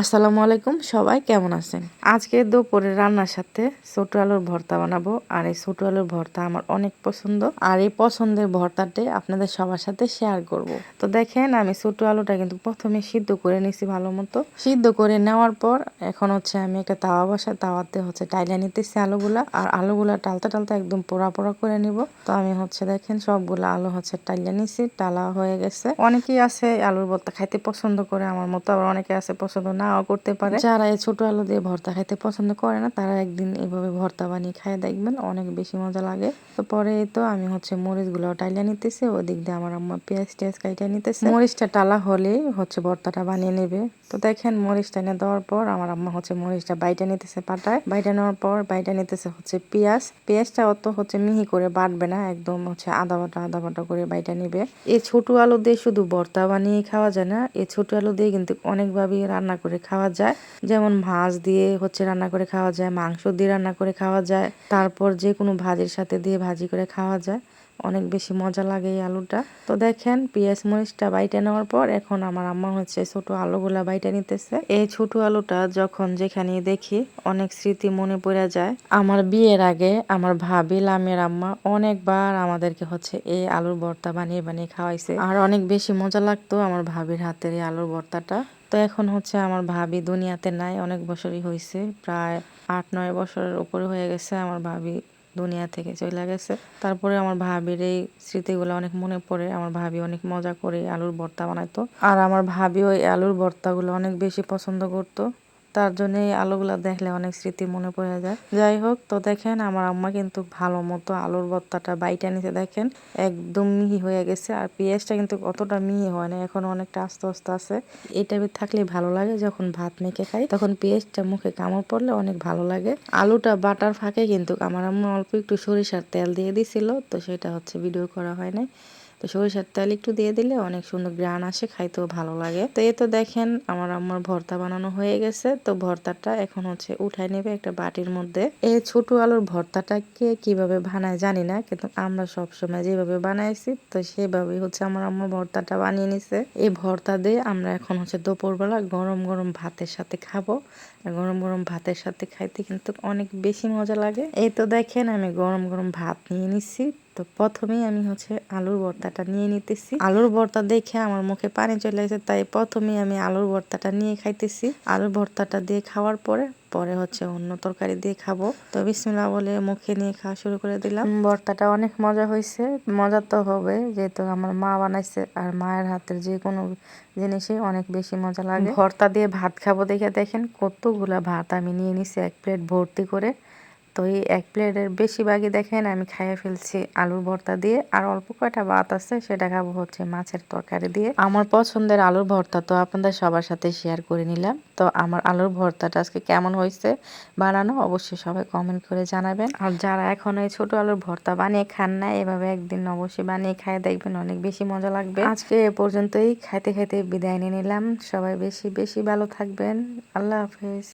আসসালামু আলাইকুম, সবাই কেমন আছেন? আজকে দুপুরে রান্নার সাথে ছোট আলুর ভর্তা বানাবো। আর এই ছোট আলুর ভর্তা আমার অনেক পছন্দ। আর এই পছন্দের ভর্তাটি আপনাদের সবার সাথে শেয়ার করব। তো দেখেন, আমি ছোট আলুটা কিন্তু প্রথমে সিদ্ধ করে নিছি ভালো মতো। সিদ্ধ করে নেওয়ার পর এখন হচ্ছে আমি একটা তাওয়া বসা, তাওয়াতে হচ্ছে টাইলা নিতেছি আলুগুলা। আর আলুগুলা টালতে টালতে একদম পোড়া পোড়া করে নিব। তো আমি হচ্ছে দেখেন, সবগুলো আলু হচ্ছে টাইলা নিছি, টালা হয়ে গেছে। অনেকেই আছে আলুর ভর্তা খাইতে পছন্দ করে, আমার মতো আবার অনেকে আছে পছন্দ নাও করতে পারে। যারা এই ছোট আলু দিয়ে ভর্তা খাইতে পছন্দ করে না, তারা একদিন এভাবে ভর্তা বানিয়ে খায় দেখবেন অনেক বেশি মজা লাগে। তো পরে তো আমি হচ্ছে মরিচগুলো টাইলা নিতেছি, ওদিক দিয়ে আমার আম্মা পেঁয়াজ টেয়াজ কাইটা নিতেছে। মরিচটা টালা হলে হচ্ছে ভর্তাটা বানিয়ে নেবে। তো দেখেন মরিচটা এনে দেওয়ার পর আমার আম্মা হচ্ছে মরিচটা বাইটা নিতেছে পাটায়। বাইটা নেওয়ার পর বাইটা নিতেছে হচ্ছে পেঁয়াজ। পেঁয়াজটা অত হচ্ছে মিহি করে বাটবে না, একদম হচ্ছে আদা বাটা আদা বাটা করে বাইটা নিবে। এই ছোট আলু দিয়ে শুধু ভর্তা বানিয়ে খাওয়া যায় না, এই ছোট আলু দিয়ে কিন্তু অনেকভাবে রান্না করে খাওয়া যায়। যেমন মাছ দিয়ে হচ্ছে রান্না করে খাওয়া যায়, মাংস দিয়ে রান্না করে খাওয়া যায়। তারপর যে কোনো ভাজির সাথে দিয়ে ভাজি করে খাওয়া যায়। অনেক বেশি মজা লাগে এই আলুটা। তো দেখেন, পেঁয়াজ মরিচটা বাইটে নেওয়ার পর এখন আমার আম্মা হচ্ছে ছোট আলুগুলা বাইটে নিতেছে। এই ছোট আলুটা যখন যেখানে দেখি অনেক স্মৃতি মনে পড়ে যায়। আমার বিয়ের আগে আমার ভাবি লামের আম্মা অনেকবার আমাদেরকে হচ্ছে এই আলুর ভর্তা বানিয়ে বানিয়ে খাওয়াইছে। আর অনেক বেশি মজা লাগতো আমার ভাবির হাতের এই আলুর ভর্তাটা। তো এখন হচ্ছে আমার ভাবি দুনিয়াতে নাই, অনেক বছরই হয়েছে প্রায় আট নয় বছরের উপরে হয়ে গেছে আমার ভাবি দুনিয়া থেকে চলে গেছে। তারপরে আমার ভাবির এই স্মৃতিগুলো অনেক মনে পড়ে, আমার ভাবি অনেক মজা করে আলুর ভর্তা বানাইতো। আর আমার ভাবি ওই আলুর ভর্তাগুলো অনেক বেশি পছন্দ করতো। তার জন্য এই আলুগুলো দেখলে অনেক স্মৃতি মনে পড়ে যায়। যাই হোক, তো দেখেন আমার আম্মা কিন্তু ভালো মতো আলুর ভর্তাটা বাইটা নিতে দেখেন। একদম মিহি হয়ে গেছে আর পেঁয়াজটা কিন্তু অতটা মিহি হয় না, এখন অনেকটা আস্তে আস্তে আছে। এই টাইপের থাকলে ভালো লাগে যখন ভাত মেখে খাই, তখন পেঁয়াজটা মুখে কামড় পড়লে অনেক ভালো লাগে। আলুটা বাটার ফাঁকে কিন্তু আমার আম্মা অল্প একটু সরিষার তেল দিয়ে দিছিল, তো সেটা হচ্ছে ভিডিও করা হয় নাই। তো সরিষার তেল একটু দিয়ে দিলে অনেক সুন্দর গ্রান আসে, খাইতেও ভালো লাগে। তো এই তো দেখেন আমার আম্মার ভর্তা বানানো হয়ে গেছে। তো ভর্তাটা এখন হচ্ছে উঠাই নেবে একটা বাটির মধ্যে। এই ছোট আলুর ভর্তাটাকে কীভাবে বানায় জানি না, কিন্তু আমরা সবসময় যেভাবে বানাইছি, তো সেভাবেই হচ্ছে আমার আম্মা ভর্তাটা বানিয়ে নিছে। এই ভর্তা দিয়ে আমরা এখন হচ্ছে দুপুরবেলা গরম গরম ভাতের সাথে খাব। গরম গরম ভাতের সাথে খাইতে কিন্তু অনেক বেশি মজা লাগে। এই তো দেখেন আমি গরম গরম ভাত নিয়ে নিচ্ছি তো প্রথমেই আমি হচ্ছে আলুর ভর্তাটা নিয়ে নিতেছি। আলুর ভর্তা দেখে আমার মুখে পানি চলে এসেছে তাই প্রথমেই আমি আলুর ভর্তাটা নিয়ে খাইতেছি। আলুর ভর্তাটা দিয়ে খাওয়ার পরে পরে হচ্ছে অন্য তরকারি দিয়ে খাব। তো বিসমিল্লা বলে মুখে নিয়ে খাওয়া শুরু করে দিলাম। ভর্তাটা অনেক মজা হয়েছে মজা তো হবে যেহেতু আমার মা বানাইছে আর মায়ের হাতের যে কোনো জিনিসই অনেক বেশি মজা লাগে। ভর্তা দিয়ে ভাত খাব দেখে দেখেন কতগুলা ভাত আমি নিয়ে নিছি এক প্লেট ভর্তি করে। তো এই এক প্লেটের বেশিরভাগই দেখেন আমি খাইয়ে ফেলছি আলুর ভর্তা দিয়ে। আর অল্প কয়টা ভাত আছে সেটা খাব হচ্ছে মাছের তরকারি দিয়ে। আমার পছন্দের আলুর ভর্তা তো আপনাদের সবার সাথে শেয়ার করে নিলাম। তো আমার আলুর ভর্তাটা আজকে কেমন হয়েছে বানানো অবশ্যই সবাই কমেন্ট করে জানাবেন। আর যারা এখন এই ছোট আলুর ভর্তা বানিয়ে খান না এভাবে একদিন অবশ্যই বানিয়ে খায় দেখবেন অনেক বেশি মজা লাগবে। আজকে এ পর্যন্তই, খাইতে খাইতে বিদায় নিয়ে নিলাম। সবাই বেশি বেশি ভালো থাকবেন। আল্লাহ হাফেজ।